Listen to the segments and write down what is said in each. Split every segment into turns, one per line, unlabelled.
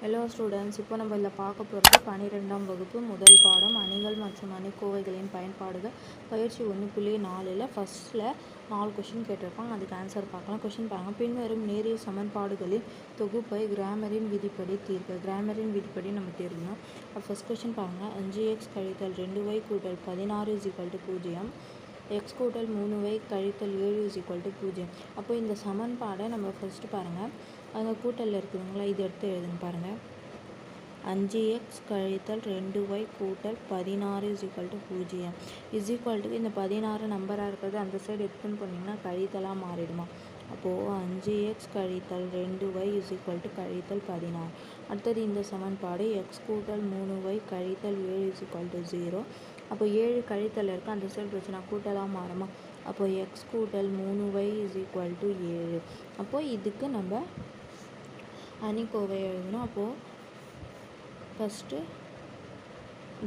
Hello students இப்போ நம்ம இதில் பார்க்க போகிறது பன்னிரெண்டாம் வகுப்பு முதல் பாடம் அணிகள் மற்றும் அணிக்கோவைகளின் பயன்பாடுகள். பயிற்சி ஒன்று புள்ளி நாலில் ஃபஸ்ட்டில் நாலு கொஷின் கேட்டிருப்பாங்க. அதுக்கு ஆன்சர் பார்க்கலாம். கொஷின் பாருங்கள் பின்வரும் நேரிய சமன்பாடுகளின் தொகுப்பை கிராமரின் விதிப்படி தீர்க்க கிராமரின் விதிப்படி நம்ம தீர்க்கணும் ஃபஸ்ட் கொஷின் பாருங்கள் அஞ்சு எக்ஸ் கழித்தல் ரெண்டு ஒய் கூட்டல் பதினாறு இஸ் ஈக்குவல் டு பூஜ்ஜியம். எக்ஸ் கூட்டல் மூணு ஒய் கழித்தல் ஏழு இஸ் ஈக்குவல் டு பூஜ்ஜியம். அப்போ இந்த சமன்பாடை நம்ம ஃபஸ்ட்டு பாருங்கள் அங்கே கூட்டலில் இருக்குதுங்களா? இது எடுத்து எழுதுங்க பாருங்கள் அஞ்சு எக்ஸ் கழித்தல் ரெண்டு ஒய் கூட்டல் பதினாறு இஸ் ஈக்குவல் டு பூஜ்ஜியம். இஸ் ஈக்குவல் டு இந்த பதினாறு நம்பராக இருக்கிறது அந்த சைடு எடுத்துன்னு போனீங்கன்னா கழித்தலாக மாறிடுமா? அப்போது அஞ்சு எக்ஸ் கழித்தல் ரெண்டு ஒய் இஸ் ஈக்குவல் டு கழித்தல் பதினாறு. அடுத்தது இந்த சமன்பாடு எக்ஸ் கூட்டல் மூணு ஒய் கழித்தல் ஏழு இஸ் ஈக்குவல் டு ஜீரோ அப்போ ஏழு கழித்தல் இருக்குது அந்த சைடு பிரச்சனை கூட்டலாக மாறுமா? அப்போது எக்ஸ் கூட்டல் மூணு ஒய் இஸ் ஈக்குவல் டு ஏழு. அப்போது இதுக்கு நம்ம அணிக்கோவை எழுதணும். அப்போது ஃபஸ்ட்டு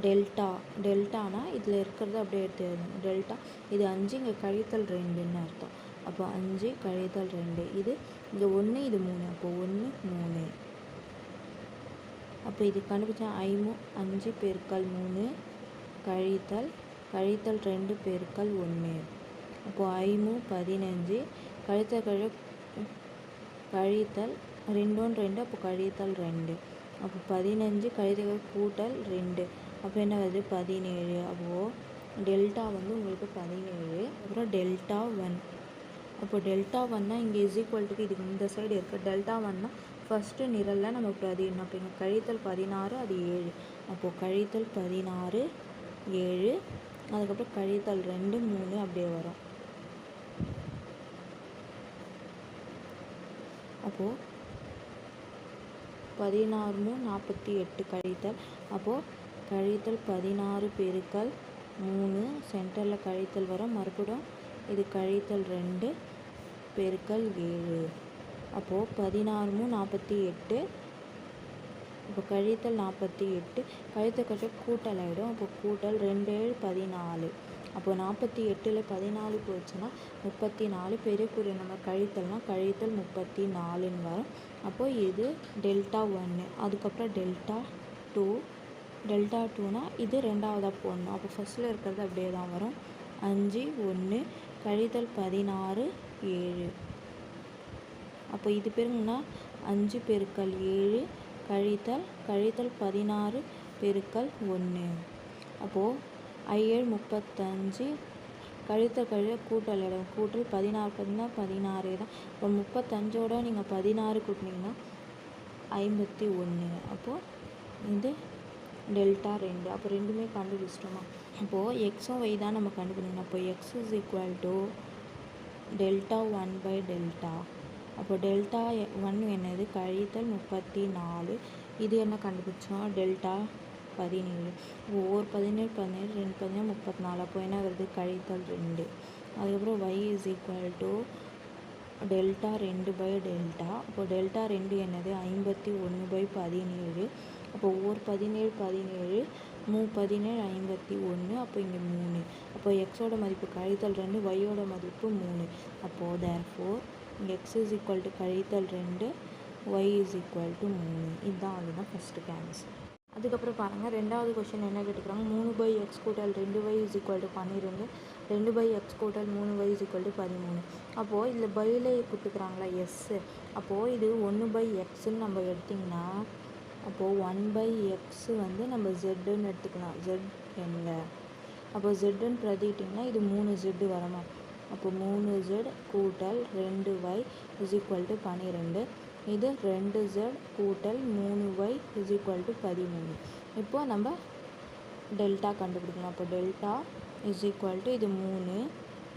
டெல்டா டெல்டானா இதில் இருக்கிறது அப்படியே எடுத்து எழுதணும். டெல்டா இது அஞ்சு இங்கே கழித்தல் ரெண்டுன்னு அர்த்தம். அப்போ அஞ்சு கழித்தல் ரெண்டு இது இங்கே ஒன்று இது மூணு. அப்போ ஒன்று மூணு. அப்போ இது கண்டுபிடிச்சா ஐமு அஞ்சு பெருக்கல் மூணு கழித்தல் கழித்தல் ரெண்டு பெருக்கல் ஒன்று அப்போது ஐமு பதினஞ்சு கழித்தல் கழி கழித்தல் ரெண்டும் ரெண்டு அப்போ கழித்தல் ரெண்டு. அப்போ பதினஞ்சு கழித்தல் கூட்டல் ரெண்டு. அப்போ என்ன வருது? பதினேழு. அப்போது டெல்டா வந்து உங்களுக்கு பதினேழு. அப்புறம் டெல்டா ஒன். அப்போ டெல்டா ஒன்னா இங்கே இஸ் ஈக்குவல்ட்டுக்கு இதுக்கு இந்த சைடு இருக்குது டெல்டா ஒன்னா ஃபஸ்ட்டு நிரலில் நம்ம பிரதிடணும் அப்போ இங்கே கழித்தல் பதினாறு அது ஏழு. அப்போது கழித்தல் பதினாறு ஏழு. அதுக்கப்புறம் கழித்தல் ரெண்டு மூணு அப்படியே வரும். அப்போது பதினாறுமும் நாற்பத்தி எட்டு கழித்தல். அப்போது கழித்தல் பதினாறு பெருக்கல் மூணு. சென்டரில் கழித்தல் வரும். மறுபடியும் இது கழித்தல் ரெண்டு பெருக்கல் ஏழு. அப்போது பதினாறுமும் நாற்பத்தி எட்டு. இப்போ கழித்தல் நாற்பத்தி எட்டு. கழித்தல் கழிச்சல் கூட்டல் ஆகிடும் அப்போ கூட்டல் ரெண்டு ஏழு பதினாலு. அப்போ நாற்பத்தி எட்டில் பதினாலு போச்சுன்னா முப்பத்தி நாலு பெரிய குறி நம்ம கழித்தல்னா கழித்தல் முப்பத்தி நாலுன்னு வரும். அப்போது இது டெல்டா ஒன்று அதுக்கப்புறம் டெல்டா டூ டெல்டா டூனா இது ரெண்டாவதாக போடணும். அப்போ ஃபஸ்ட்டில் இருக்கிறது அப்படியே தான் வரும். அஞ்சு ஒன்று கழித்தல் பதினாறு ஏழு. அப்போ இது பெருங்கன்னா அஞ்சு பெருக்கல் ஏழு கழித்தல் கழித்தல் பதினாறு பெருக்கல் ஒன்று அப்போது ஐஏழு முப்பத்தஞ்சு. கழித்தல் கழுத கூட்டல் இடம் கூட்டல் பதினாறு பதினா பதினாறு தான். இப்போ முப்பத்தஞ்சோட நீங்கள் பதினாறு கூட்டினீங்கன்னா ஐம்பத்தி ஒன்று அப்போது இது டெல்டா ரெண்டு. அப்போ ரெண்டுமே கண்டுபிடிச்சிட்டோமா? அப்போது எக்ஸும் ஒய் தான் நம்ம கண்டுபிடிக்கணும். அப்போ X is equal to delta one by delta. அப்போ டெல்டா ஒன் என்னது? கழித்தல் முப்பத்தி நாலு. இது என்ன கண்டுபிடிச்சோம்? டெல்டா பதினேழு. ஒவ்வொரு பதினேழு பதினேழு ரெண்டு பதினேழு முப்பத்தி நாலு அப்போ என்ன வருது? கழித்தல் ரெண்டு. அதுக்கப்புறம் Y is equal to delta ரெண்டு பை டெல்டா அப்போ டெல்டா ரெண்டு என்னது? ஐம்பத்தி ஒன்று பை பதினேழு. அப்போ ஒவ்வொரு பதினேழு பதினேழு மூ பதினேழு ஐம்பத்தி ஒன்று அப்போ இங்கே மூணு. அப்போ எக்ஸோட மதிப்பு கழித்தல் ரெண்டு ஒய்யோட மதிப்பு மூணு. அப்போது therefore X is equal to கழித்தல் ரெண்டு ஒய் இஸ் ஈக்குவல் டு மூணு. இதுதான் அதுதான் ஃபஸ்ட்டு கேன்சர் அதுக்கப்புறம் பாருங்கள் ரெண்டாவது கொஷின் என்ன கேட்டுக்கிறாங்க? மூணு பை எக்ஸ் கூட்டல் ரெண்டு பை இஸ் ஈக்குவல் டு பன்னிரெண்டு. ரெண்டு பை எக்ஸ் கூட்டல் மூணு பை இஸ் ஈக்குவல் டு பதிமூணு. அப்போது இதில் பையில் கொடுத்துக்கிறாங்களா? எஸ்ஸு அப்போது இது ஒன்று பை எக்ஸுன்னு நம்ம எடுத்திங்கன்னா அப்போது ஒன் பை எக்ஸு வந்து நம்ம ஜெட்டுன்னு எடுத்துக்கலாம். ஜெட் எங்க அப்போ ஜெட்டுன்னு பிரதிட்டிங்கன்னா இது மூணு ஜெட்டு வரணும் அப்போ மூணு ஜெட் கூட்டல் ரெண்டு ஒய் இஸ் ஈக்குவல் டு பன்னிரெண்டு. இது ரெண்டு ஜெட் கூட்டல் மூணு ஒய் இஸ் ஈக்குவல் டு பதிமூணு. இப்போது நம்ம டெல்டா கண்டுபிடிக்கலாம். அப்போ டெல்டா இஸ் ஈக்குவல் டு இது மூணு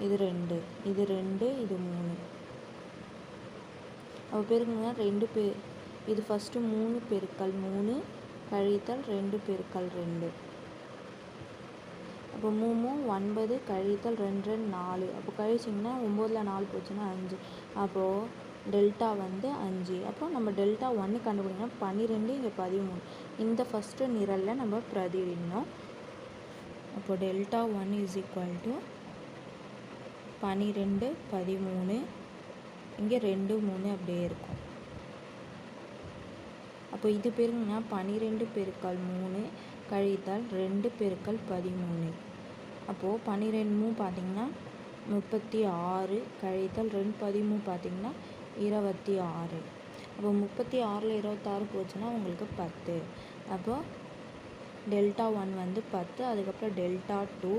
இது ரெண்டு இது ரெண்டு இது மூணு. அப்போ பேருக்குங்க ரெண்டு பே இது ஃபஸ்ட்டு மூணு பெருக்கல் மூணு கழித்தல் ரெண்டு பெருக்கல் ரெண்டு. அப்போ மூணு ஒன்பது கழித்தல் ரெண்டு ரெண்டு நாலு. அப்போ கழிச்சிங்கன்னா ஒம்போதில் நாலு போச்சுன்னா அஞ்சு. அப்போது டெல்டா வந்து அஞ்சு. அப்போ நம்ம டெல்டா ஒன்று கண்டுபிடிக்கணும் பன்னிரெண்டு இங்கே பதிமூணு. இந்த ஃபஸ்ட்டு நிரலில் நம்ம பிரதிடணும் அப்போ delta one is equal to பன்னிரெண்டு பதிமூணு. இங்கே ரெண்டு மூணு அப்படியே இருக்கும். அப்போ இது பெருங்கன்னா பன்னிரெண்டு பெருக்கல் மூணு கழித்தால் ரெண்டு பெருக்கல் பதிமூணு. அப்போது பன்னிரெண்டு பார்த்திங்கன்னா முப்பத்தி ஆறு கழித்தல் ரெண்டு பதிமூணு பார்த்தீங்கன்னா இருபத்தி ஆறு. அப்போ முப்பத்தி ஆறில் இருபத்தாறு போச்சுன்னா உங்களுக்கு பத்து. அப்போது டெல்டா ஒன் வந்து பத்து அதுக்கப்புறம் டெல்டா டூ.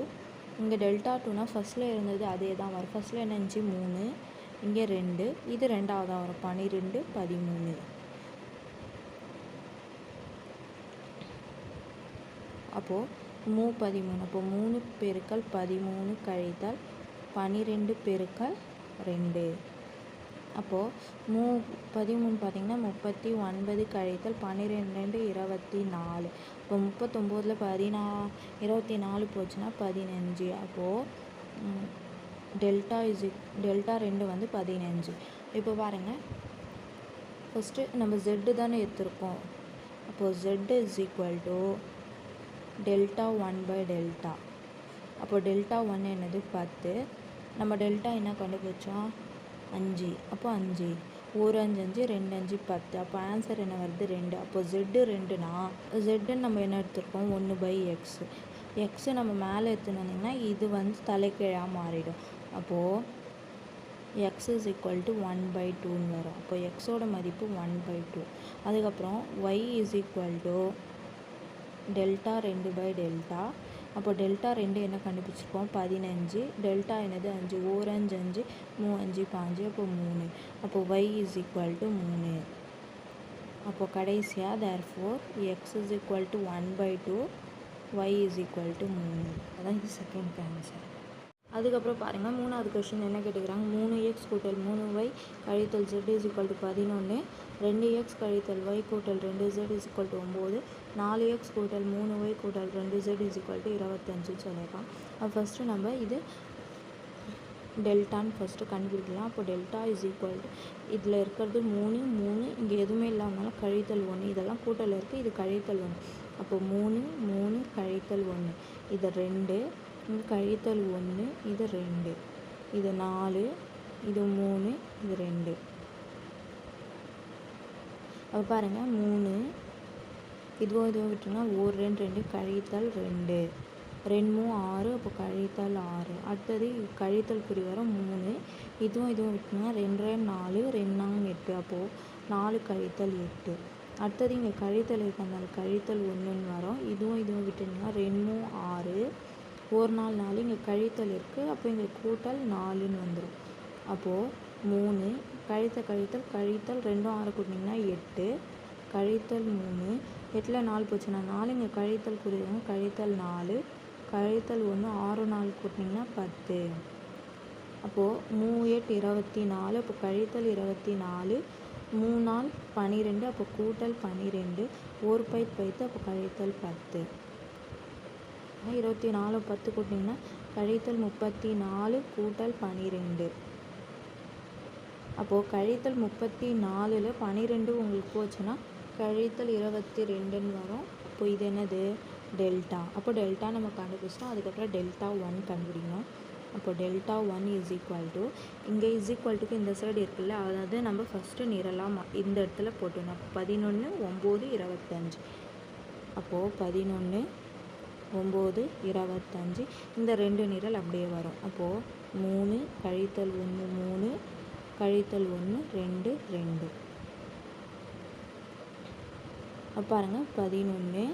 இங்கே டெல்டா டூனால் ஃபஸ்ட்டில் இருந்தது அதே தான் வரும். ஃபஸ்ட்டில் என்ன இருந்துச்சு? மூணு இங்கே ரெண்டு இது ரெண்டாவதாக வரும். பன்னிரெண்டு பதிமூணு. அப்போது மூ பதிமூணு. அப்போது மூணு பெருக்கல் பதிமூணு கழித்தால் பன்னிரெண்டு பெருக்கல் ரெண்டு. அப்போது மூ பதிமூணு பார்த்திங்கன்னா முப்பத்தி ஒன்பது கழித்தல் பன்னிரெண்டு இருபத்தி நாலு. இப்போ முப்பத்தொம்போதில் பதினா இருபத்தி நாலு போச்சுன்னா பதினஞ்சு. அப்போது டெல்டா இஸ் டெல்டா ரெண்டு வந்து பதினஞ்சு. இப்போ பாருங்கள் ஃபஸ்ட்டு நம்ம ஜெட்டு தானே எடுத்திருக்கோம். அப்போது Z is equal to delta one by delta. அப்போ டெல்டா ஒன் என்னது? பத்து. நம்ம டெல்டா என்ன கண்டுபிடிச்சோம்? அஞ்சு. அப்போ அஞ்சு. ஒரு அஞ்சு அஞ்சு ரெண்டு அஞ்சு பத்து. அப்போ ஆன்சர் என்ன வருது? ரெண்டு. அப்போ ஜெட்டு ரெண்டுனா ஜெட்டுன்னு நம்ம என்ன எடுத்துருக்கோம்? ஒன்று பை எக்ஸ் எக்ஸு நம்ம மேலே எடுத்துன்னு வந்தீங்கன்னா இது வந்து தலைக்கீழாக மாறிடும். அப்போது X is equal to one by டூன்னு வரும். அப்போ எக்ஸோட மதிப்பு ஒன் பை டூ அதுக்கப்புறம் Y is equal to delta ரெண்டு பை டெல்டா அப்போ டெல்டா ரெண்டு என்ன கண்டுபிடிச்சிருக்கோம் பதினஞ்சு. டெல்டா என்னது? அஞ்சு. ஓரஞ்சு அஞ்சு. அஞ்சு மூ அஞ்சு பாஞ்சு அப்போ மூணு. அப்போ ஒய் இஸ் ஈக்குவல் டு மூணு. அப்போ கடைசியாக therefore X is equal to one by two Y is equal to மூணு. அதான் இது செகண்ட் ஆன்சர் அதுக்கப்புறம் பாருங்கள் மூணாவது கொஷின் என்ன கேட்டுக்கிறாங்க? மூணு எக்ஸ் கூட்டல் மூணு ஒய் கழித்தல் ஜெட் இஸ் ஈக்குவல் டு பதினொன்று ரெண்டு எக்ஸ் கழித்தல் ஒய் கூட்டல் ரெண்டு ஜெட் இஸ் ஈக்குவல் டு ஒம்பது. நாலு எக்ஸ் கூட்டல் மூணு ஒய் கூட்டல் ரெண்டு ஜெட் இஸ் ஈக்குவல் டு இருபத்தஞ்சுன்னு சொல்லியிருக்கான். அப்போ ஃபஸ்ட்டு நம்ம இது டெல்டான்னு ஃபஸ்ட்டு கண்டுபிடிக்கலாம். அப்போ டெல்டா இஸ் ஈக்குவல் டு இதில் இருக்கிறது மூணு மூணு இங்கே எதுவுமே இல்லாமல் கழித்தல் ஒன்று இதெல்லாம் கூட்டல் இருக்குது இது கழித்தல் ஒன்று அப்போ மூணு மூணு கழித்தல் ஒன்று இது ரெண்டு இங்கே கழித்தல் ஒன்று இது ரெண்டு. இது நாலு இது மூணு இது ரெண்டு. அப்போ பாருங்கள் மூணு இதுவும் இதுவும் விட்டோம்னா ஒரு ரெண்டு ரெண்டு கழித்தல் ரெண்டு. ரெண்டு ஆறு அப்போ கழித்தல் ஆறு. அடுத்தது கழித்தல் குறி வரும் மூணு. இதுவும் இதுவும் விட்டோம்னா ரெண்டு ரெண்டு நாலு ரெண்டாங்க எட்டு. அப்போது நாலு கழித்தல் எட்டு. அடுத்தது இங்கே கழித்தல் இருக்கிறதுனால கழித்தல் ஒன்றுன்னு வரும். இதுவும் இதுவும் விட்டோம்னா ரெண்டு ஆறு. ஒரு நாள் நாலு இங்கே கழித்தல் இருக்குது அப்போ இங்கே கூட்டல் நாலுன்னு வந்துடும் அப்போது மூணு. கழித்த கழித்தல் கழித்தல் ரெண்டும் ஆறு கூட்டினீங்கன்னா எட்டு. கழித்தல் மூணு. எட்டில் நாலு போச்சுன்னா நாலு இங்கே கழித்தல் குறிவாங்க கழித்தல் நாலு கழித்தல் ஒன்று ஆறு நாள் கூட்டினீங்கன்னா பத்து. அப்போது மூ எட்டு இருபத்தி நாலு அப்போ கழித்தல் இருபத்தி நாலு மூணு நாள் பன்னிரெண்டு அப்போ கூட்டல் பன்னிரெண்டு ஒரு பைத் பைத்து அப்போ கழித்தல் பத்து. இருபத்தி நாலு பத்து கூட்டிங்கன்னா கழித்தல் முப்பத்தி நாலு கூட்டல் பன்னிரெண்டு அப்போது கழித்தல் முப்பத்தி நாலில் பன்னிரெண்டு உங்களுக்கு போச்சுன்னா கழித்தல் இருபத்தி ரெண்டுன்னு வரும். அப்போ இது என்னது? டெல்டா. அப்போ டெல்டா நம்ம கண்டுபிடிச்சிட்டோம். அதுக்கப்புறம் டெல்டா ஒன் கண்டுபிடிக்கணும். அப்போ delta one is equal to இங்கே இஸ் ஈக்குவல் டுக்கு இந்த சைடு இருக்குல்ல அதாவது நம்ம ஃபஸ்ட்டு நிரலாம் இந்த இடத்துல போட்டுணும் பதினொன்று ஒம்பது இருபத்தஞ்சி. அப்போது பதினொன்று ஒம்பது இருபத்தஞ்சி. இந்த ரெண்டு நிரல் அப்படியே வரும். அப்போது மூணு கழித்தல் ஒன்று மூணு கழித்தல் ஒன்று ரெண்டு ரெண்டு. பாருங்கள் பதினொன்று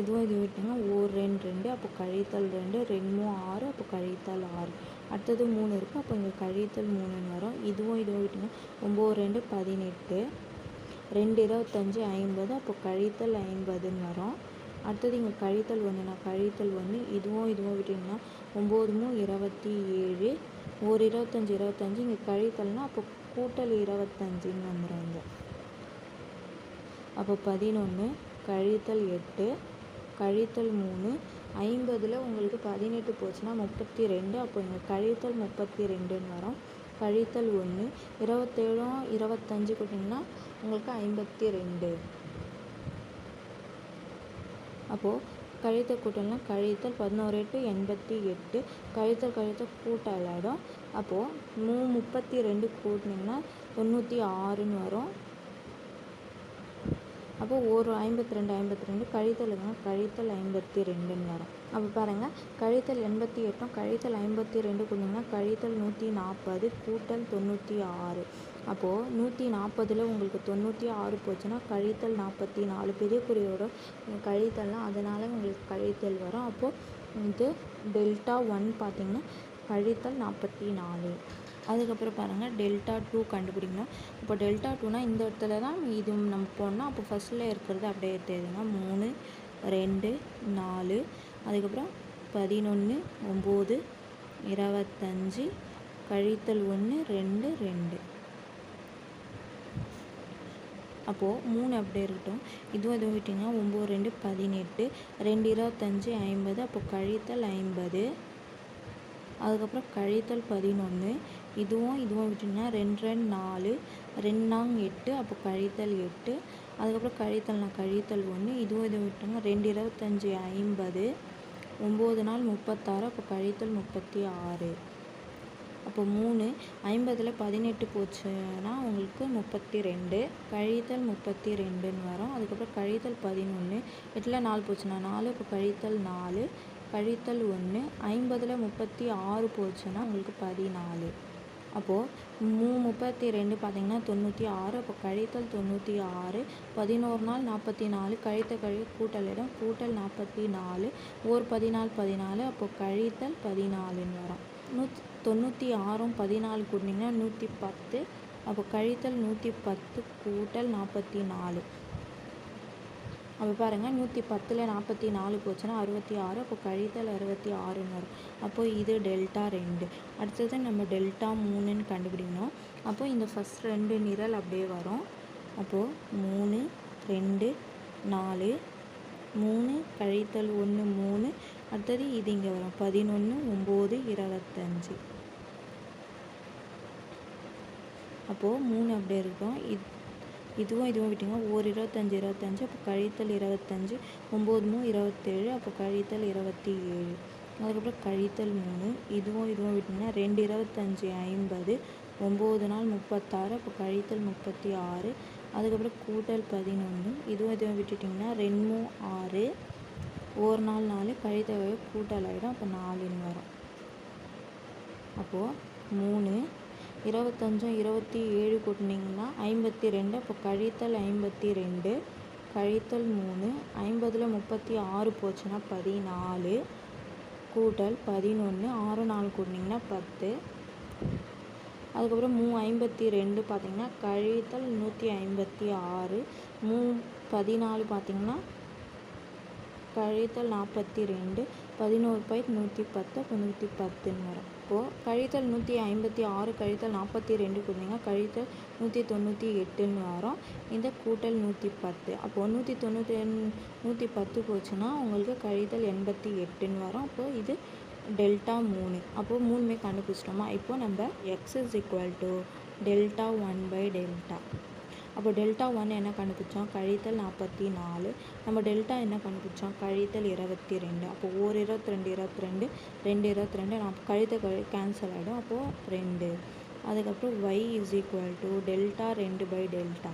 இதுவும் இது விட்டோம்னா ஒரு ரெண்டு ரெண்டு. அப்போ கழித்தல் ரெண்டு ரெண்டு ஆறு அப்போ கழித்தல் ஆறு. அடுத்தது மூணு இருக்குது அப்போ இங்கே கழித்தல் மூணுன்னு வரும். இதுவும் இதுவும் விட்டோம்னா ஒம்பது ரெண்டு பதினெட்டு. ரெண்டு இருபத்தஞ்சி ஐம்பது. அப்போ கழித்தல் ஐம்பதுன்னு வரும். அடுத்தது இங்கே கழித்தல் ஒன்றுனா கழித்தல் ஒன்று. இதுவும் இதுவும் விட்டிங்கன்னா ஒம்போதுமும் இருபத்தி ஏழு. ஒரு இருபத்தஞ்சி இருபத்தஞ்சி. இங்கே கழித்தல்னா அப்போ கூட்டல் இருபத்தஞ்சின்னு வந்துடும் இங்கே. அப்போ பதினொன்று கழித்தல் எட்டு கழித்தல் மூணு ஐம்பதில் உங்களுக்கு பதினெட்டு போச்சுன்னா முப்பத்தி ரெண்டு அப்போ இங்கே கழித்தல் முப்பத்தி ரெண்டுன்னு வரும். கழித்தல் ஒன்று இருபத்தேழும் இருபத்தஞ்சு கூட்டிங்கன்னா உங்களுக்கு ஐம்பத்தி ரெண்டு அப்போது கழித்தல் கூட்டல்னா கழித்தல் பதினோரு எட்டு எண்பத்தி எட்டு. கழித்தல் கழித்தல் கூட்டல் ஆகிடும் அப்போது மூ முப்பத்தி ரெண்டு கூட்டினீங்கன்னா தொண்ணூற்றி ஆறுன்னு வரும். அப்போ ஒரு ஐம்பத்தி ரெண்டு ஐம்பத்தி ரெண்டு கழித்தலுங்க கழித்தல் ஐம்பத்தி ரெண்டுன்னு வரும். அப்போ பாருங்கள் கழித்தல் எண்பத்தி எட்டும் கழித்தல் ஐம்பத்தி ரெண்டு கொடுங்கன்னா கழித்தல் நூற்றி நாற்பது கூட்டல் தொண்ணூற்றி ஆறு. அப்போது நூற்றி நாற்பதில் உங்களுக்கு தொண்ணூற்றி ஆறு போச்சுன்னா கழித்தல் நாற்பத்தி நாலு பெரிய குறியோட கழித்தல்னா அதனால் உங்களுக்கு கழித்தல் வரும். அப்போது இது டெல்டா ஒன் பார்த்திங்கன்னா கழித்தல் நாற்பத்தி நாலு. அதுக்கப்புறம் பாருங்கள் டெல்டா டூ கண்டுபிடிக்கணும். இப்போ டெல்டா டூனால் இந்த இடத்துல தான் இது நம்ம போனோம்னா அப்போ ஃபஸ்ட்டில் இருக்கிறது அப்படியே எடுத்துங்க மூணு ரெண்டு நாலு அதுக்கப்புறம் பதினொன்று ஒம்பது இருபத்தஞ்சி கழித்தல் ஒன்று ரெண்டு ரெண்டு. அப்போது மூணு அப்படியே இருக்கட்டும். இதுவும் எதுவும் விட்டிங்கன்னா ஒம்பது ரெண்டு பதினெட்டு ரெண்டு இருபத்தஞ்சி ஐம்பது அப்போ கழித்தல் ஐம்பது அதுக்கப்புறம் கழித்தல் பதினொன்று இதுவும் இதுவும் விட்டிங்கன்னா ரெண்டு ரெண்டு நாலு ரெண்டாங் எட்டு அப்போ கழித்தல் எட்டு. அதுக்கப்புறம் கழித்தல்னா கழித்தல் ஒன்று இதுவும் இதுவும் விட்டோம்னா ரெண்டு இருபத்தஞ்சி ஐம்பது. ஒம்பது நாள் முப்பத்தாறு அப்போ கழித்தல் முப்பத்தி ஆறு. அப்போ மூணு ஐம்பதில் பதினெட்டு போச்சுன்னா உங்களுக்கு முப்பத்தி ரெண்டு. கழித்தல் முப்பத்தி ரெண்டுன்னு வரும். அதுக்கப்புறம் கழித்தல் பதினொன்று எட்டில் நாலு போச்சுன்னா நாலு இப்போ கழித்தல் நாலு கழித்தல் ஒன்று ஐம்பதில் முப்பத்தி ஆறு போச்சுன்னா உங்களுக்கு பதினாலு. அப்போது மூ முப்பத்தி ரெண்டு பார்த்திங்கன்னா தொண்ணூற்றி ஆறு அப்போ கழித்தல் தொண்ணூற்றி ஆறு பதினோரு நாள் நாற்பத்தி நாலு கழித்த கழி கூட்டலிடம் கூட்டல் நாற்பத்தி நாலு ஓர் பதினாலு பதினாலு அப்போது கழித்தல் பதினாலுன்னு வரும். நூத் தொண்ணூற்றி ஆறும் பதினாலு கூட்டினீங்கன்னா நூற்றி பத்து அப்போ கழித்தல் நூற்றி பத்து கூட்டல் நாற்பத்தி நாலு அப்போ பாருங்கள் நூற்றி பத்தில் நாற்பத்தி நாலு போச்சுன்னா அறுபத்தி ஆறு அப்போ கழித்தல் அறுபத்தி ஆறுன்னு வரும். அப்போது இது டெல்டா ரெண்டு. அடுத்தது நம்ம டெல்டா மூணுன்னு கண்டுபிடிக்கணும். அப்போது இந்த ஃபஸ்ட் ரெண்டு நிரல் அப்படியே வரும். அப்போது மூணு ரெண்டு நாலு மூணு கழித்தல் ஒன்று மூணு. அடுத்தது இது இங்கே வரும். பதினொன்று ஒம்பது இருபத்தஞ்சி அப்போது மூணு அப்படியே இருக்கும். இது இதுவும் இதுவும் விட்டிங்கன்னா ஒரு இருபத்தஞ்சி இருபத்தஞ்சி அப்போ கழித்தல் இருபத்தஞ்சி ஒம்பது மூணு இருபத்தேழு அப்போ கழித்தல் இருபத்தி ஏழு அதுக்கப்புறம் கழித்தல் மூணு இதுவும் இதுவும் விட்டிங்கன்னா ரெண்டு இருபத்தஞ்சி ஐம்பது ஒம்பது நாள் முப்பத்தாறு அப்போ கழித்தல் முப்பத்தி ஆறு அதுக்கப்புறம் கூட்டல் பதினொன்று இதுவும் இதுவும் விட்டுட்டிங்கன்னா ரெண்டு ஆறு ஒரு நாள் நாலு கழித்தல் கூட்டல் ஆகிடும் அப்போ நாலுன்னு வரும். அப்போது மூணு இருபத்தஞ்சும் இருபத்தி ஏழு கூட்டினீங்கன்னா ஐம்பத்தி ரெண்டு அப்போ கழித்தல் ஐம்பத்தி ரெண்டு கழித்தல் மூணு ஐம்பதில் முப்பத்தி ஆறு போச்சுன்னா பதினாலு கூட்டல் பதினொன்று ஆறு நாலு கூட்டினீங்கன்னா பத்து. அதுக்கப்புறம் மூ ஐம்பத்தி ரெண்டு பார்த்திங்கன்னா கழித்தல் நூற்றி ஐம்பத்தி ஆறு மூ பதினாலு பார்த்திங்கன்னா கழித்தல் நாற்பத்தி ரெண்டு பதினோரு பை நூற்றி பத்து அப்போ நூற்றி பத்துன்னு வரும். இப்போது கழித்தல் நூற்றி ஐம்பத்தி ஆறு கழித்தல் நாற்பத்தி ரெண்டு கொடுத்தீங்கன்னா கழித்தல் நூற்றி தொண்ணூற்றி எட்டுன்னு வரும். இந்த கூட்டல் நூற்றி பத்து. அப்போது நூற்றி தொண்ணூற்றி நூற்றி பத்து போச்சுன்னா உங்களுக்கு கழித்தல் எண்பத்தி எட்டுன்னு வரும். அப்போது இது டெல்டா மூணு. அப்போது மூணுமே கண்டுபிடிச்சிட்டோமா? இப்போது நம்ம x is equal to delta one by delta. அப்போ டெல்டா ஒன் என்ன கண்டுபிடிச்சோம் கழித்தல் நாற்பத்தி நாலு நம்ம டெல்டா என்ன கண்டுபிடிச்சோம் கழித்தல் இருபத்தி ரெண்டு அப்போ ஒரு இருபத்தி ரெண்டு இருபத்தி ரெண்டு ரெண்டு இருபத்தி ரெண்டு நான் கழித்த கழி கேன்சல் ஆகிடும் அப்போது ரெண்டு. அதுக்கப்புறம் y is equal to delta ரெண்டு பை டெல்டா.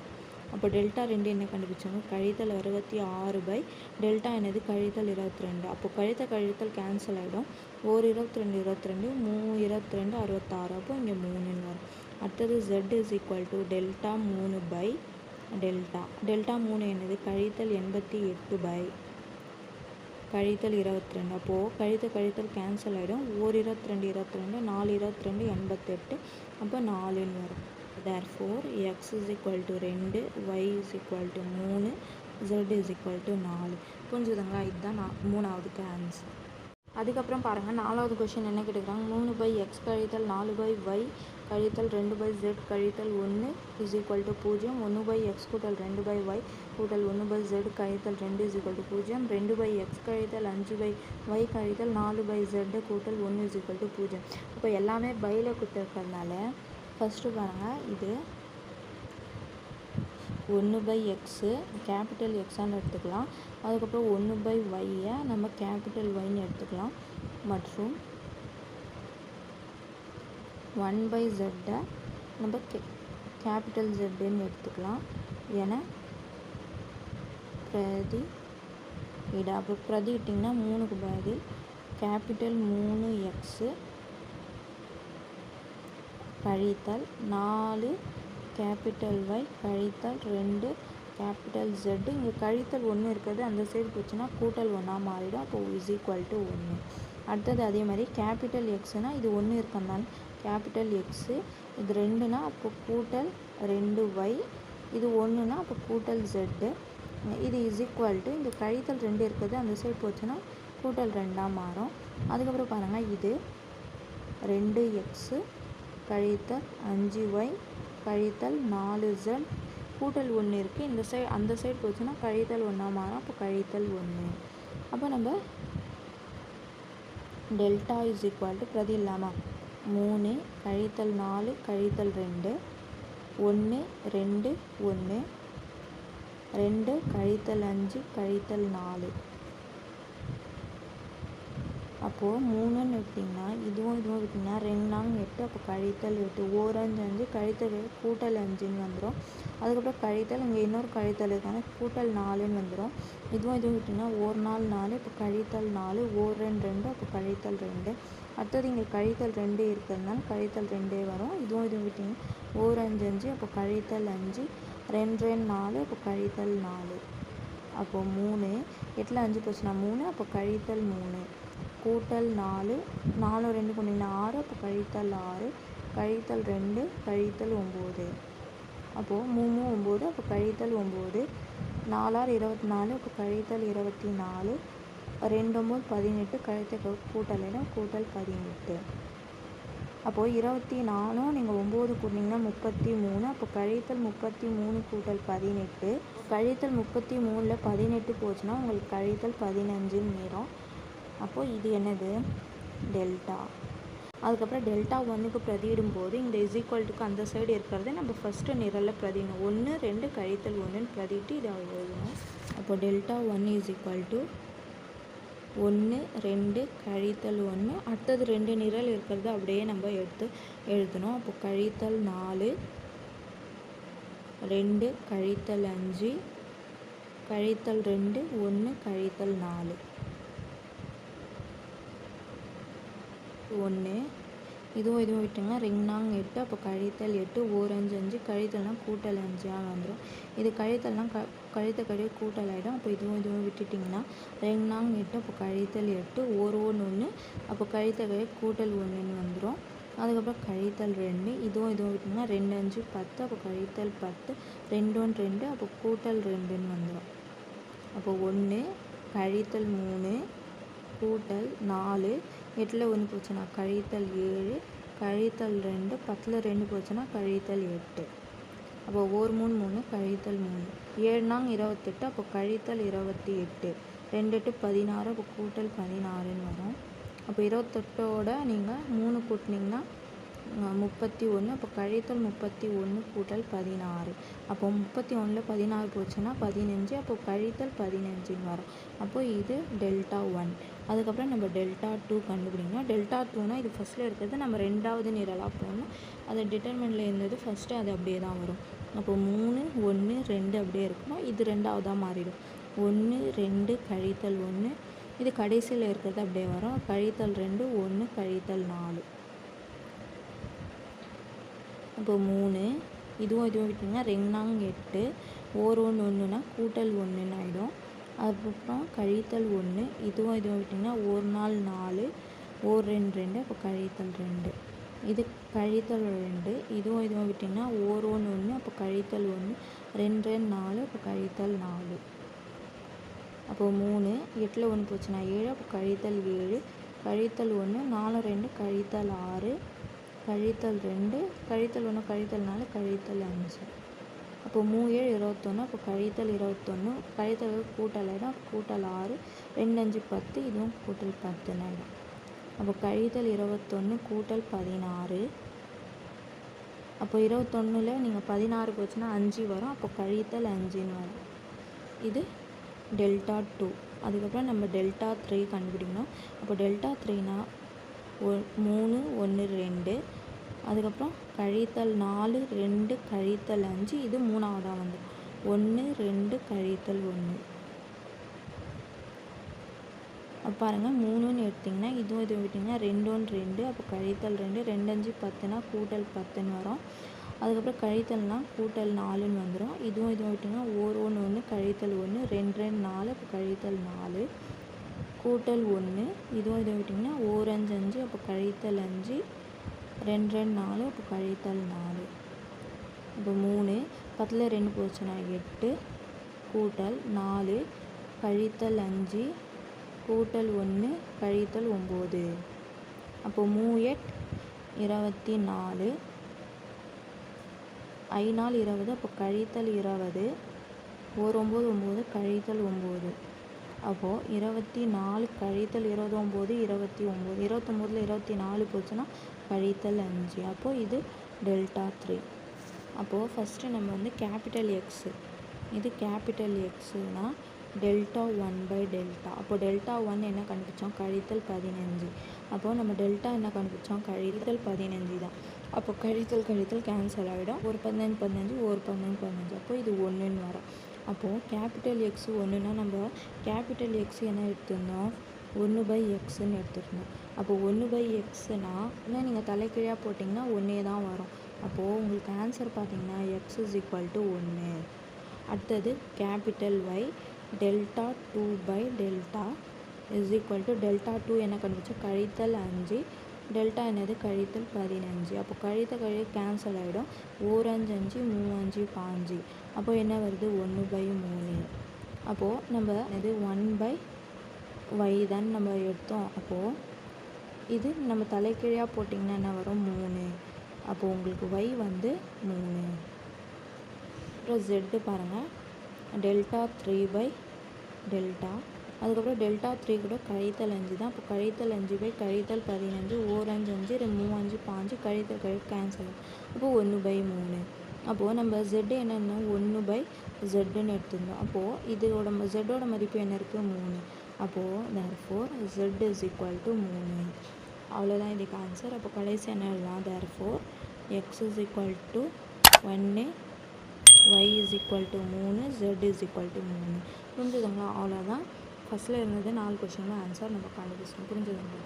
அப்போ டெல்டா ரெண்டு என்ன கண்டுபிடிச்சாங்க? கழித்தல் அறுபத்தி ஆறு பை டெல்டா என்னது? கழித்தல் இருபத்தி ரெண்டு அப்போ கழித்த கழித்தல் கேன்சல் ஆகிடும் ஒரு இருபத்தி ரெண்டு இருபத்தி ரெண்டு மூ இருபத்தி ரெண்டு அறுபத்தாறு. அப்போ இங்கே மூணுன்னு வரும். அடுத்தது z is equal to delta மூணு பை டெல்டா டெல்டா மூணு என்னது? கழித்தல் எண்பத்தி எட்டு பை கழித்தல் இருபத்தி ரெண்டு அப்போது கழித்தல் கழித்தல் கேன்சல் ஆகிடும் ஒரு இருபத்தி ரெண்டு இருபத்தி ரெண்டு நாலு இருபத்தி ரெண்டு எண்பத்தெட்டு. அப்போ நாலுன்னு வரும். Therefore x is equal to ரெண்டு ஒய் இஸ் ஈக்குவல் டு மூணு ஜெட் இஸ் ஈக்குவல் டு நாலு. புரிஞ்சுதுங்களா? இதுதான் நான் மூணாவதுக்கு ஆன்சர் அதுக்கப்புறம் பாருங்கள் நாலாவது கொஷின் என்ன கேட்டுக்கிறாங்க? மூணு பை எக்ஸ் கழித்தல் நாலு பை ஒய் கழித்தல் ரெண்டு பை ஜெட் கழித்தல் ஒன்று இஸ் ஈக்குவல் டு பூஜ்ஜியம். ஒன்று பை எக்ஸ் கூட்டல் ரெண்டு பை ஒய் கூட்டல் ஒன்று பை ஜெட் கழித்தல் ரெண்டு இஸ் ஈக்குவல் டு பூஜ்ஜியம். ரெண்டு பை எக்ஸ் கழித்தல் அஞ்சு பை ஒய் கழித்தல் நாலு பை ஜெட்டு கூட்டல் ஒன்று இஸ் ஈக்குவல் டு பூஜ்ஜியம். இப்போ எல்லாமே பையில் கொடுத்துருக்கறதுனால ஃபஸ்ட்டு பாருங்கள் இது ஒன்று பை எக்ஸு கேபிட்டல் எக்ஸான்னு எடுத்துக்கலாம். அதுக்கப்புறம் ஒன்று பை ஒய்யை நம்ம கேபிட்டல் ஒய்ன்னு எடுத்துக்கலாம். மற்றும் ஒன் பை ஜெட்டை நம்ம கே கேபிட்டல் ஜெட்டுன்னு எடுத்துக்கலாம். என பிரதி இட அப்போ பிரதி இட்டிங்கன்னா மூணுக்கு பதில் கேபிட்டல் மூணு எக்ஸு கழித்தல் நாலு கேபிட்டல் ஒய் கழித்தல் ரெண்டு கேபிட்டல் ஜெட்டு இங்கே கழித்தல் ஒன்று இருக்கிறது அந்த சைடு போச்சுன்னா கூட்டல் ஒன்றா மாறிடும். அப்போ இஸ் ஈக்குவல் டு ஒன்று அடுத்தது அதே மாதிரி கேபிட்டல் எக்ஸ்னால் இது ஒன்று இருக்கனால கேபிட்டல் எக்ஸு இது ரெண்டுனா அப்போ கூட்டல் ரெண்டு ஒய் இது ஒன்றுனா அப்போ கூட்டல் ஜெட்டு இது இஸ் ஈக்குவல் டு இந்த கழித்தல் ரெண்டு இருக்கிறது அந்த சைடு போச்சுன்னா கூட்டல் ரெண்டாக மாறும். அதுக்கப்புறம் பாருங்கள் இது ரெண்டு எக்ஸு கழித்தல் அஞ்சு ஒய் கழித்தல் நாலு ஜெட் கூட்டல் ஒன்று இருக்குது இந்த சைடு அந்த சைடு போச்சுன்னா கழித்தல் ஒன்றா மாறும் அப்போ கழித்தல் ஒன்று அப்போ நம்ம டெல்டா இஸ் ஈக்குவல் டு பிரதி இல்லாமல் மூணு கழித்தல் நாலு கழித்தல் ரெண்டு. ஒன்று ரெண்டு ஒன்று ரெண்டு கழித்தல் அஞ்சு கழித்தல் நாலு. அப்போது மூணுன்னு விட்டிங்கன்னா இதுவும் இதுவும் விட்டிங்கன்னா ரெண்டு நாள் எட்டு அப்போ கழித்தல் எட்டு ஓரஞ்சு அஞ்சு கழித்தல் கூட்டல் அஞ்சுன்னு வந்துடும் அதுக்கப்புறம் கழித்தல் இங்கே இன்னொரு கழித்தல் இருக்காங்க. கூட்டல் நாலுன்னு வந்துடும் இதுவும் இதுவும் விட்டிங்கன்னா ஒரு நாள் நாலு இப்போ கழித்தல் நாலு ஓர் ரெண்டு ரெண்டு அப்போ கழித்தல் ரெண்டு. அடுத்தது இங்கே கழித்தல் ரெண்டு இருக்கிறதுனால கழித்தல் ரெண்டே வரும். இதுவும் இதுவும் விட்டிங்கன்னா ஓர் அஞ்சு அஞ்சு அப்போ கழித்தல் அஞ்சு ரெண்டு ரெண்டு நாலு அப்போ கழித்தல் நாலு. அப்போது மூணு. எட்டில் அஞ்சு போச்சுன்னா மூணு அப்போ கழித்தல் மூணு. கூட்டல் நாலு நாலு ரெண்டு கொண்டிங்கன்னா ஆறு அப்போ கழித்தல் ஆறு கழித்தல் ரெண்டு கழித்தல் ஒம்பது. அப்போது மூணு ஒம்பது அப்போ கழித்தல் ஒம்பது. நாலாறு இருபத்தி நாலு அப்போ கழித்தல் இருபத்தி நாலு ரெண்டு ஒம்பது பதினெட்டு கழித்த கூட்டலைனா கூட்டல் பதினெட்டு. அப்போது இருபத்தி நாலும் நீங்கள் ஒம்பது கூட்டிங்கன்னா முப்பத்தி மூணு அப்போ கழித்தல் முப்பத்தி மூணு கூட்டல் பதினெட்டு. கழித்தல் முப்பத்தி மூணில் பதினெட்டு போச்சுன்னா உங்களுக்கு கழித்தல் பதினஞ்சுன்னு நேரம். அப்போது இது என்னது? டெல்டா. அதுக்கப்புறம் டெல்டா ஒன்றுக்கு பிரதியிடும் போது இந்த இஸ் ஈக்குவல்ட்டுக்கு அந்த சைடு இருக்கிறத நம்ம ஃபஸ்ட்டு நிரலில் பிரதிடணும் ஒன்று ரெண்டு கழித்தல் ஒன்றுன்னு பிரதிட்டு இதை எழுதணும். அப்போ delta one is equal to ஒன்று ரெண்டு கழித்தல் ஒன்று அடுத்தது ரெண்டு நிரல் இருக்கிறது அப்படியே நம்ம எடுத்து எழுதணும். அப்போ கழித்தல் நாலு ரெண்டு கழித்தல் அஞ்சு கழித்தல் ரெண்டு ஒன்று கழித்தல் நாலு. ஒன்று. இதுவும் இதுவும் விட்டுங்க ரிங்னாங் எட்டு. அப்போ கழித்தல் எட்டு ஓரஞ்சு அஞ்சு. அஞ்சு கழித்தல்னால் கூட்டல் அஞ்சாக வந்துடும் இது கழித்தல்னால் க கழித்த கழிவு கூட்டல் ஆகிடும் அப்போ இதுவும் இதுவும் விட்டுட்டிங்கன்னா ரெங்னாங் எட்டு. அப்போ கழித்தல் எட்டு ஓர் ஒன்று ஒன்று. அப்போ கழித்த கழிவு கூட்டல் ஒன்றுன்னு வந்துடும் அதுக்கப்புறம் கழித்தல் ரெண்டு. இதுவும் இதுவும் விட்டிங்கன்னா ரெண்டு அஞ்சு பத்து. அப்போ கழித்தல் பத்து. ரெண்டு ஒன்று ரெண்டு. அப்போ கூட்டல் ரெண்டுன்னு வந்துடும் அப்போ ஒன்று கழித்தல் மூணு கூட்டல் நாலு எட்டில் ஒன்று போச்சுன்னா கழித்தல் ஏழு கழித்தல் ரெண்டு பத்தில் ரெண்டு போச்சுன்னா கழித்தல் எட்டு. அப்போ ஒரு மூணு மூணு கழித்தல் மூணு. ஏழுனாங்க இருபத்தெட்டு அப்போ கழித்தல் இருபத்தி எட்டு ரெண்டு எட்டு பதினாறு அப்போ கூட்டல் பதினாறுன்னு வரும். அப்போ இருபத்தெட்டோட நீங்கள் மூணு கூட்டினீங்கன்னா முப்பத்தி ஒன்று அப்போ கழித்தல் முப்பத்தி ஒன்று கூட்டல் பதினாறு. அப்போ முப்பத்தி ஒன்றில் பதினாறு போச்சுன்னா பதினஞ்சு அப்போ கழித்தல் பதினஞ்சுன்னு வரும். அப்போ இது டெல்டா ஒன். அதுக்கப்புறம் நம்ம டெல்டா டூ கண்டுபிடிக்கணும். டெல்டா டூனால் இது ஃபஸ்ட்டில் இருக்கிறது நம்ம ரெண்டாவது நிரலாக போகணும் அது டிட்டர்மெண்ட்டில் இருந்தது ஃபஸ்ட்டு அது அப்படியே தான் வரும். அப்போ மூணு ஒன்று ரெண்டு அப்படியே இருக்கணும் இது ரெண்டாவதாக மாறிடும். ஒன்று ரெண்டு கழித்தல் ஒன்று இது கடைசியில் இருக்கிறது அப்படியே வரும். கழித்தல் ரெண்டு ஒன்று கழித்தல் நாலு. இப்போ மூணு இதுவும் இதுவும் விட்டிங்கன்னா ரெண்டாங் எட்டு. ஓர் ஒன்று ஒன்றுனா கூட்டல் ஒன்றுன்னு ஆகிடும் அதுக்கப்புறம் கழித்தல் ஒன்று இதுவும் இதுவும் விட்டிங்கன்னா ஒரு நாள் நாலு ஓர் ரெண்டு ரெண்டு அப்போ கழித்தல் ரெண்டு. இது கழித்தல் ரெண்டு இதுவும் இதுவும் விட்டிங்கன்னா ஓர் ஒன்று ஒன்று அப்போ கழித்தல் ஒன்று ரெண்டு ரெண்டு நாலு அப்போ கழித்தல் நாலு. அப்போ மூணு எட்டில் ஒன்று போச்சுன்னா ஏழு அப்போ கழித்தல் ஏழு கழித்தல் ஒன்று நாலு ரெண்டு கழித்தல் ஆறு கழித்தல் ரெண்டு கழித்தல் ஒன்று கழித்தல் நாலு கழித்தல் அஞ்சு. அப்போ மூ ஏழு இருபத்தொன்று அப்போ கழித்தல் இருபத்தொன்று கழித்தல் கூட்டல் கூட்டல் ஆறு ரெண்டு அஞ்சு பத்து இதுவும் கூட்டல் பத்துன்னு ஆகிடும் அப்போ கழித்தல் இருபத்தொன்று கூட்டல் பதினாறு. அப்போ இருபத்தொன்னில் நீங்கள் பதினாறு போச்சுன்னா அஞ்சு வரும் அப்போ கழித்தல் அஞ்சுன்னு வரும். இது டெல்டா டூ. அதுக்கப்புறம் நம்ம டெல்டா த்ரீ கண்டுபிடிக்கணும். அப்போ டெல்டா த்ரீனா ஒ மூணு ஒன்று ரெண்டு அதுக்கப்புறம் கழித்தல் நாலு ரெண்டு கழித்தல் அஞ்சு இது மூணாவதாக வந்துடும் ஒன்று ரெண்டு கழித்தல் ஒன்று அப்போ பாருங்கள் மூணுன்னு எடுத்திங்கன்னா இதுவும் இதுவும் விட்டிங்கன்னா ரெண்டு ரெண்டு அப்போ கழித்தல் ரெண்டு ரெண்டு அஞ்சு பத்துனா கூட்டல் பத்துன்னு வரும். அதுக்கப்புறம் கழித்தல்னா கூட்டல் நாலுன்னு வந்துடும் இதுவும் இதுவும் விட்டிங்கன்னா ஓர் ஒன்று ஒன்று கழித்தல் ஒன்று ரெண்டு ரெண்டு நாலு அப்போ கழித்தல் நாலு. கூட்டல் ஒன்று இதுவும் இதுவும் விட்டிங்கன்னா ஓர் அஞ்சு அஞ்சு அப்போ கழித்தல் அஞ்சு ரெண்டு ரெண்டு நாலு அப்போ கழித்தல் நாலு. இப்போ மூணு பத்தில் ரெண்டு போச்சுன்னா எட்டு கூட்டல் நாலு கழித்தல் அஞ்சு கூட்டல் ஒன்று கழித்தல் ஒம்பது. அப்போ மூ எட் இருபத்தி நாலு. ஐ நாள் இருபது அப்போ கழித்தல் இருபது ஒரு ஒம்பது ஒம்பது கழித்தல் ஒம்பது. அப்போது இருபத்தி நாலு கழித்தல் இருபது ஒம்பது இருபத்தி ஒம்பது. இருபத்தொம்போதில் இருபத்தி நாலு போச்சுன்னா கழித்தல் அஞ்சு. அப்போது இது டெல்டா த்ரீ. அப்போது ஃபஸ்ட்டு நம்ம வந்து கேபிட்டல் எக்ஸு இது கேபிட்டல் எக்ஸுனா டெல்டா ஒன் பை டெல்டா. அப்போ டெல்டா ஒன் என்ன கண்டுபிடிச்சோம்? கழித்தல் பதினஞ்சு. அப்போது நம்ம டெல்டா என்ன கண்டுபிடிச்சோம்? கழித்தல் பதினஞ்சு தான். அப்போ கழித்தல் கழித்தல் கேன்சல் ஆகிடும் ஒரு பதினஞ்சு பதினஞ்சு ஒரு பதினஞ்சு பதினஞ்சு. அப்போது இது ஒன்றுன்னு வரும். அப்போது கேபிட்டல் எக்ஸு ஒன்றுனா நம்ம கேபிட்டல் எக்ஸ் என்ன எடுத்திருந்தோம்? ஒன்று பை எக்ஸுன்னு எடுத்துக்கணும். அப்போ ஒன்று பை எக்ஸ்னா இன்னும் நீங்கள் தலைக்கீழாக போட்டிங்கன்னா ஒன்றே தான் வரும். அப்போது உங்களுக்கு ஆன்சர் பார்த்தீங்கன்னா எக்ஸ் இஸ் ஈக்குவல் டு ஒன்று அடுத்தது capital y delta two by delta is equal to delta two என்ன கண்டுபிடிச்சா கழித்தல் அஞ்சு. டெல்டா என்னது? கழித்தல் பதினஞ்சு. அப்போ கழித்த கழி கேன்சல் ஆகிடும் ஓரஞ்சு அஞ்சு அஞ்சு மூணு அஞ்சு பாஞ்சு. அப்போ என்ன வருது? ஒன்று பை மூணு. அப்போது நம்ம இது ஒன் பை ஒய் தான் நம்ம எடுத்தோம். அப்போது இது நம்ம தலைக்கீழாக போட்டிங்கன்னா என்ன வரும்? மூணு. அப்போது உங்களுக்கு ஒய் வந்து மூணு. அப்புறம் ஜெட்டு பாருங்கள் டெல்டா த்ரீ பை டெல்டா. அதுக்கப்புறம் டெல்டா த்ரீ கூட கழித்தல் அஞ்சு தான். இப்போ கழித்தல் அஞ்சு பை கழித்தல் பதினஞ்சு ஓரஞ்சு அஞ்சு அஞ்சு ரெண்டு மூணு அஞ்சு பாஞ்சு கழித்தல் கழி கேன்சல் அப்போது ஒன்று பை மூணு. அப்போது நம்ம ஜெட்டு என்னென்னா ஒன்று பை ஜெட்டுன்னு எடுத்துருந்தோம். அப்போது இதோட ஜெட்டோட மதிப்பு என்ன இருக்குது மூணு. அப்போது therefore z is equal to மூணு. அவ்வளோதான் இதுக்கு ஆன்சர் அப்போ கடைசி என்ன எழுதலாம்? Therefore x is equal to ஒன்று ஒய் இஸ் ஈக்குவல் டு மூணு ஜெட் இஸ் ஈக்குவல் டு மூணு. புரிஞ்சுதுங்களா? அவ்வளோதான் ஃபஸ்ட்டில் இருந்தது நாலு கொஷினில் ஆன்சர் நம்ம கண்டுபிடிச்சோம் புரிஞ்சுதுங்களா?